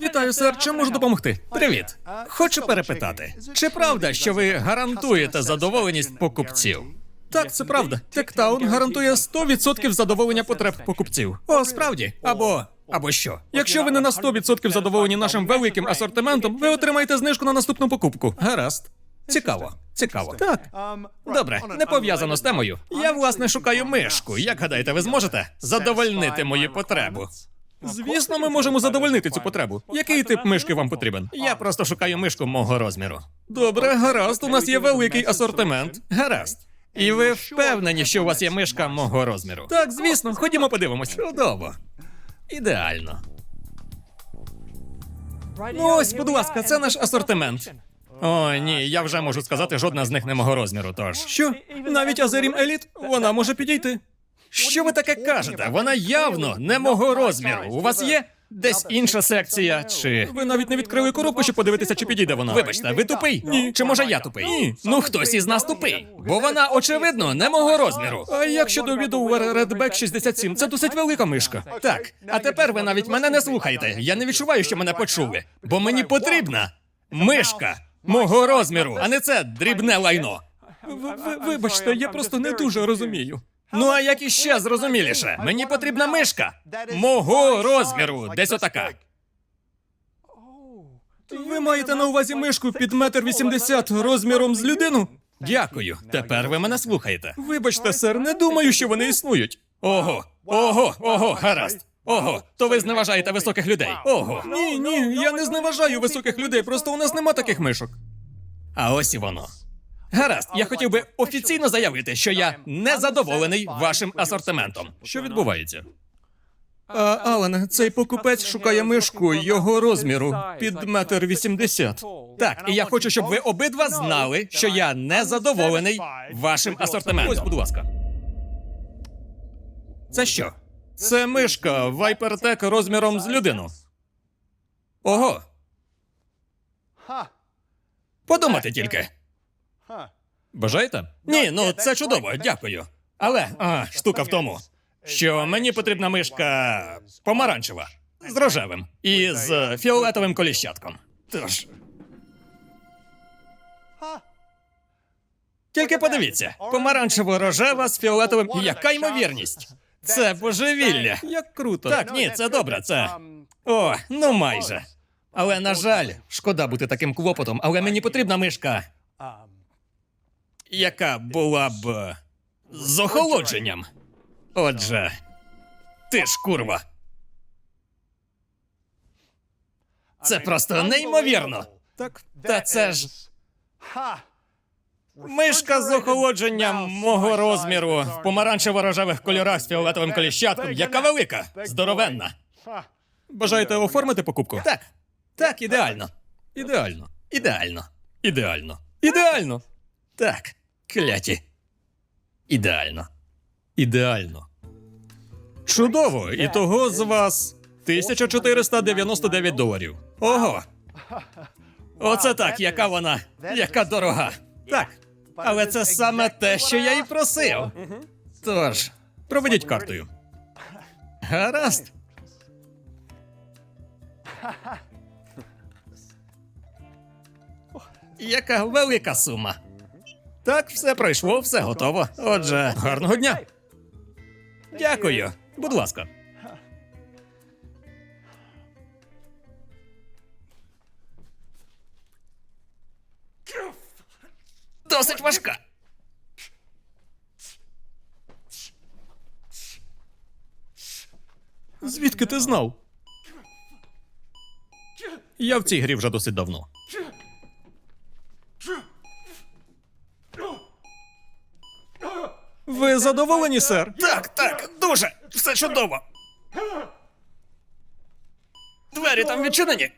Вітаю, сер. Чим можу допомогти? Привіт. Хочу перепитати, чи правда, що ви гарантуєте задоволеність покупців? Так, це правда. Тектаун гарантує 100% задоволення потреб покупців. О, справді. Або. Або що? Якщо ви не на 100% задоволені нашим великим асортиментом, ви отримаєте знижку на наступну покупку. Гаразд. Цікаво, цікаво. Так. Добре, не пов'язано з темою. Я власне шукаю мишку. Як гадаєте, ви зможете задовольнити мою потребу? Звісно, ми можемо задовольнити цю потребу. Який тип мишки вам потрібен? Я просто шукаю мишку мого розміру. Добре, гаразд, у нас є великий асортимент. Гаразд. І ви впевнені, що у вас є мишка мого розміру? Так, звісно, ходімо подивимось. Чудово. Ідеально. Ну ось, будь ласка, це наш асортимент. О, ні, я вже можу сказати, жодна з них не мого розміру, тож. Що? Навіть Азерім Еліт? Вона може підійти. Що ви таке кажете? Вона явно не мого розміру. У вас є десь інша секція, чи. Ви навіть не відкрили коробку, щоб подивитися, чи підійде вона. Вибачте, ви тупий? Ні. Чи може я тупий? Ні. Ну хтось із нас тупий. Бо вона, очевидно, не мого розміру. А як щодо відео Redback 67? Це досить велика мишка. Так, а тепер ви навіть мене не слухаєте. Я не відчуваю, що мене почули. Бо мені потрібна мишка мого розміру, а не це дрібне лайно. Вибачте, я просто не дуже розумію. Ну а як іще зрозуміліше? Мені потрібна мишка мого розміру, десь отака. Ви маєте на увазі мишку під метр вісімдесят розміром з людину? Дякую. Тепер ви мене слухаєте. Вибачте, сер, не думаю, що вони існують. Ого, ого, ого, гаразд. Ого, то ви зневажаєте високих людей. Ого. Ні, ні, я не зневажаю високих людей, просто у нас нема таких мишок. А ось і воно. Гаразд, я хотів би офіційно заявити, що я незадоволений вашим асортиментом. Що відбувається? А, Ален, цей покупець шукає мишку його розміру під метр вісімдесят. Так, і я хочу, щоб ви обидва знали, що я незадоволений вашим асортиментом. Ось, будь ласка. Це що? Це мишка Vipertec розміром з людину. Ого, подумати тільки. Бажаєте? Ні, ну це чудово, дякую. Але а, штука в тому, що мені потрібна мишка помаранчева з рожевим і з фіолетовим коліщатком. Тож. Тільки подивіться: помаранчево-рожева з фіолетовим. Яка ймовірність? Це божевілля. Як круто. Так, ні, це добре, це. О, ну майже. Але на жаль, шкода бути таким клопотом, але мені потрібна мишка яка була б е, з охолодженням. Отже, ти ж курва. Це просто неймовірно. Так, та це ж мишка з охолодженням мого розміру в помаранчево-рожевих кольорах з фіолетовим коліщатком, яка велика, здоровенна. Бажаєте оформити покупку? Так. Так, ідеально. Ідеально. Ідеально. Ідеально. Ідеально. Так, кляті. Ідеально. Ідеально. Чудово! І того з вас 1499 доларів. Ого. Оце так, яка вона, яка дорога. Так. Але це саме те, що я і просив. Тож, проведіть картою. Гаразд. Яка велика сума. Так, все пройшло, все готово. Отже, гарного дня. Дякую. Будь ласка. Досить важка. Звідки ти знав? Я в цій грі вже досить давно. Ви задоволені, сер? Так, так, дуже. Все чудово. Двері там відчинені.